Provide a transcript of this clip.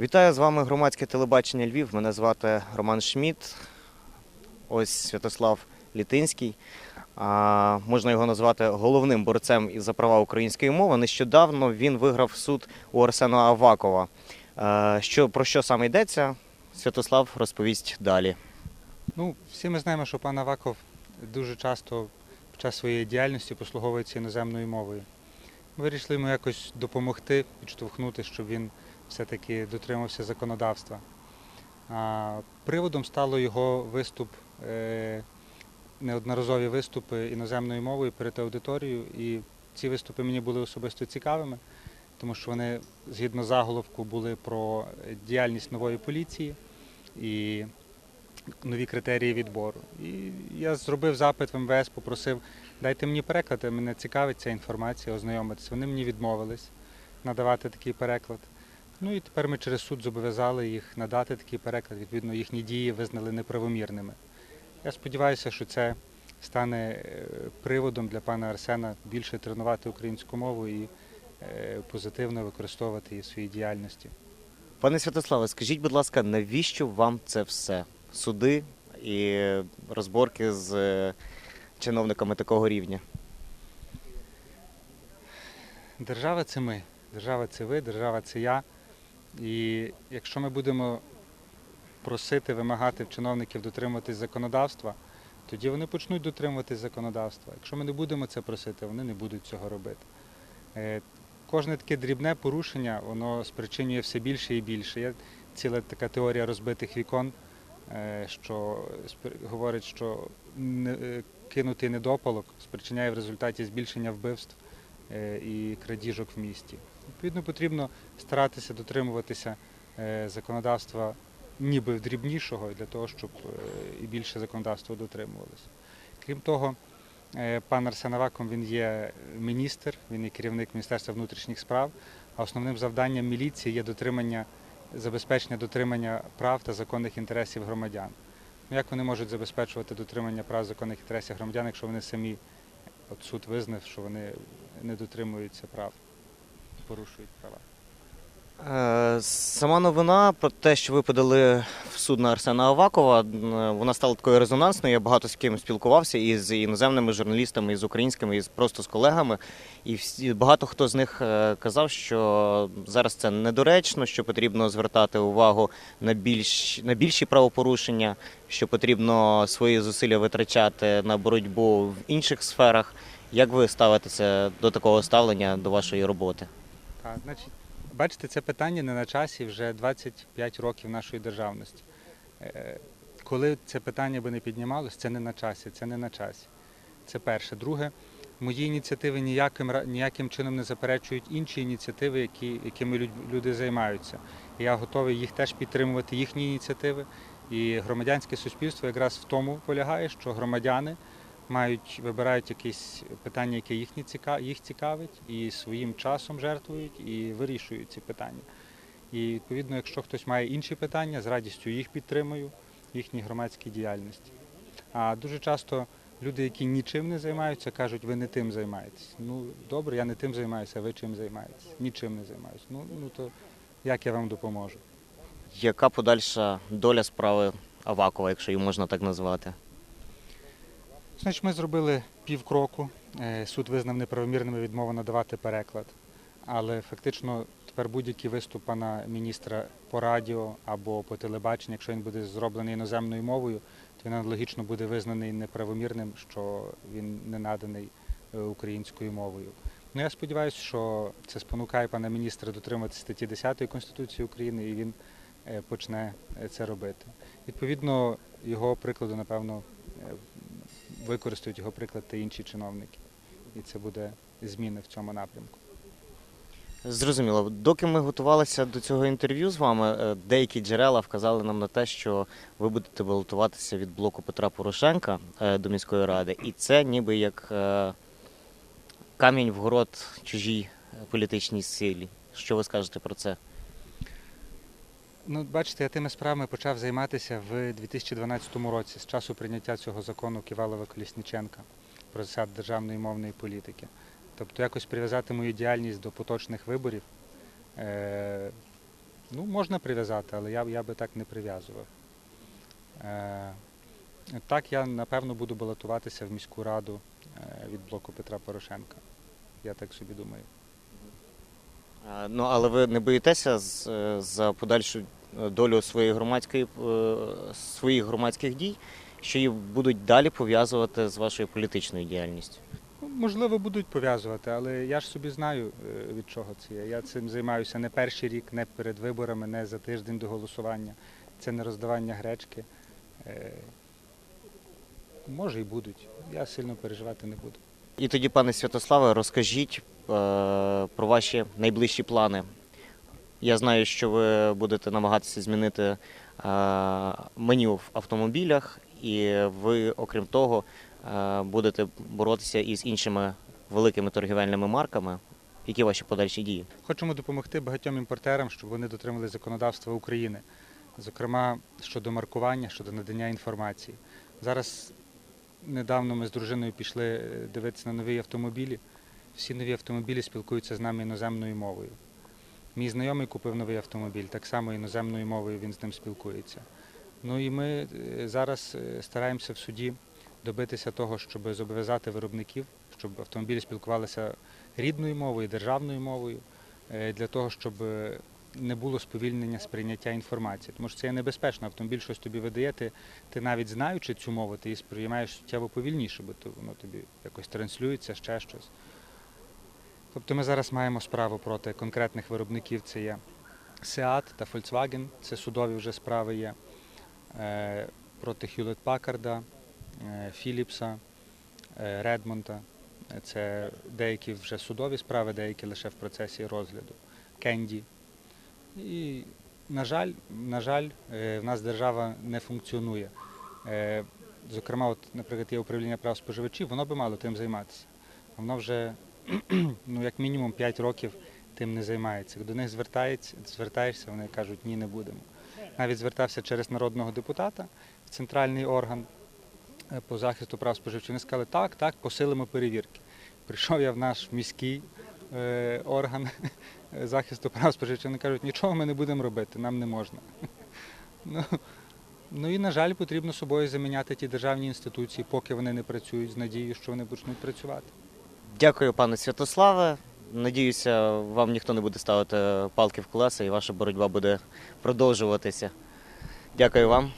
Вітаю з вами громадське телебачення Львів. Мене звати Роман Шмідт. Ось Святослав Літинський. А, можна його назвати головним борцем за права української мови. Нещодавно він виграв суд у Арсена Авакова. А, що, про що саме йдеться? Святослав розповість далі. Ну, всі ми знаємо, що пан Аваков дуже часто під час своєї діяльності послуговується іноземною мовою. Ми вирішили йому якось допомогти, підштовхнути, щоб він все-таки дотримався законодавства. Приводом стало його виступ, е, неодноразові виступи іноземною мовою перед аудиторією. І ці виступи мені були особисто цікавими, тому що вони, згідно заголовку, були про діяльність нової поліції і нові критерії відбору. І я зробив запит в МВС, попросив, дайте мені переклад, мене цікавить ця інформація, ознайомитися. Вони мені відмовились надавати такий переклад. Ну і тепер ми через суд зобов'язали їх надати такий переклад. Відповідно, їхні дії визнали неправомірними. Я сподіваюся, що це стане е, приводом для пана Арсена більше тренувати українську мову і е, позитивно використовувати її в своїй діяльності. Пане Святославе, скажіть, будь ласка, навіщо вам це все? Суди і розборки з е, чиновниками такого рівня? Держава це ми, держава це ви, держава це я. І якщо ми будемо просити, вимагати чиновників дотримуватись законодавства, тоді вони почнуть дотримуватись законодавства. Якщо ми не будемо це просити, вони не будуть цього робити. Е, Кожне таке дрібне порушення, воно спричинює все більше і більше. Є ціла така теорія розбитих вікон, е, що говорить, що е, кинутий недопалок спричиняє в результаті збільшення вбивств і крадіжок в місті. Відповідно, потрібно старатися дотримуватися е, законодавства ніби дрібнішого для того, щоб е, і більше законодавства дотримувалося. Крім того, е, пан Арсен Аваков він є міністр, він є керівник Міністерства внутрішніх справ, а основним завданням міліції є дотримання, забезпечення дотримання прав та законних інтересів громадян. Ну, як вони можуть забезпечувати дотримання прав законних інтересів громадян, якщо вони самі, от суд визнав, що вони не дотримуються прав, порушують права. Е, Сама новина про те, що ви подали в суд на Арсена Авакова, е, вона стала такою резонансною. Я багато з ким спілкувався і з іноземними журналістами, і з українськими, і просто з колегами. І всі, багато хто з них е, казав, що зараз це недоречно, що потрібно звертати увагу на більш на більші правопорушення, що потрібно свої зусилля витрачати на боротьбу в інших сферах. Як ви ставитеся до такого ставлення до вашої роботи? Так, значить, бачите, це питання не на часі вже 25 років нашої державності. Е, Коли це питання би не піднімалось, це не на часі, це не на часі. Це перше. Друге, мої ініціативи ніяким, ніяким чином не заперечують інші ініціативи, які, якими люд- люди займаються. Я готовий їх теж підтримувати, їхні ініціативи. І громадянське суспільство якраз в тому полягає, що громадяни мають вибирають якесь питання, яке їхні їх цікавить, і своїм часом жертвують і вирішують ці питання. І відповідно, якщо хтось має інші питання, з радістю їх підтримую, в їхній громадській діяльності. А дуже часто люди, які нічим не займаються, кажуть, ви не тим займаєтесь. Ну добре, я не тим займаюся, а ви чим займаєтесь? Нічим не займаюся. Ну, ну то як я вам допоможу? Яка подальша доля справи Авакова, якщо її можна так назвати? Значить, ми зробили півкроку. Е, Суд визнав неправомірними відмову надавати переклад. Але фактично тепер будь-який виступ пана міністра по радіо або по телебаченню, якщо він буде зроблений іноземною мовою, то він аналогічно буде визнаний неправомірним, що він не наданий е, українською мовою. Ну я сподіваюся, що це спонукає пана міністра дотримуватися статті 10 Конституції України і він е, почне це робити. Відповідно, його прикладу, напевно, використають його приклад та інші чиновники. І це буде зміни в цьому напрямку. Зрозуміло. Доки ми готувалися до цього інтерв'ю з вами, е, деякі джерела вказали нам на те, що ви будете балотуватися від блоку Петра Порошенка е, до міської ради, і це ніби як е, камінь в город чужій політичній силі. Що ви скажете про це? Ну, бачите, я тими справами почав займатися в 2012 році, з часу прийняття цього закону Ківалова Колісніченка про засад державної мовної політики. Тобто якось прив'язати мою діяльність до поточних виборів. Е- Ну, можна прив'язати, але я, я би так не прив'язував. Е, так, я напевно буду балотуватися в міську раду е, від блоку Петра Порошенка. Я так собі думаю. Ну, але ви не боїтеся е, за подальшу е, долю своєї громадської е, своїх громадських дій, що їх будуть далі пов'язувати з вашою політичною діяльністю? Ну, Можливо, будуть пов'язувати, але я ж собі знаю, від чого це є. Я цим займаюся не перший рік, не перед виборами, не за тиждень до голосування. Це не роздавання гречки. Може і будуть. Я сильно переживати не буду. І тоді, пане Святославе, розкажіть про ваші найближчі плани. Я знаю, що ви будете намагатися змінити е, меню в автомобілях, і ви, окрім того, е, будете боротися із іншими великими торгівельними марками. Які ваші подальші дії? Хочемо допомогти багатьом імпортерам, щоб вони дотримали законодавства України, зокрема щодо маркування, щодо надання інформації. Зараз недавно ми з дружиною пішли е, дивитися на нові автомобілі. Всі нові автомобілі спілкуються з нами іноземною мовою. Мій знайомий купив новий автомобіль, так само іноземною мовою він з ним спілкується. Ну і ми е, зараз е, стараємося в суді добитися того, щоб зобов'язати виробників, щоб автомобілі спілкувалися рідною мовою, державною мовою, е, для того, щоб не було сповільнення сприйняття інформації. Тому що це є небезпечно. Автомобіль щось тобі видає, ти, ти навіть знаючи цю мову, ти її сприймаєш суттєво повільніше, бо то воно тобі якось транслюється, ще щось. Тобто ми зараз маємо справу проти конкретних виробників. Це є Seat та Volkswagen, це судові вже справи є. Е, Проти Hewlett е, Philips'a, е, Це деякі вже судові справи, деякі лише в процесі розгляду. Кенді. І, на жаль, на жаль, е, в нас держава не функціонує. Е, Зокрема, от, наприклад, є управління прав споживачів, воно би мало тим займатися. Воно вже ну, як мінімум 5 років тим не займається. До них звертаєшся, вони кажуть, ні, не будемо. Навіть звертався через народного депутата в центральний орган е, по захисту прав споживачів. Вони сказали, так, так, посилимо перевірки. Прийшов я в наш міський е, орган захисту прав споживачів. Вони кажуть, нічого ми не будемо робити, нам не можна. Ну, ну і, на жаль, потрібно собою заміняти ті державні інституції, поки вони не працюють, з надією, що вони почнуть працювати. Дякую, пане Святославе. Надіюся, вам ніхто не буде ставити палки в колеса і ваша боротьба буде продовжуватися. Дякую вам.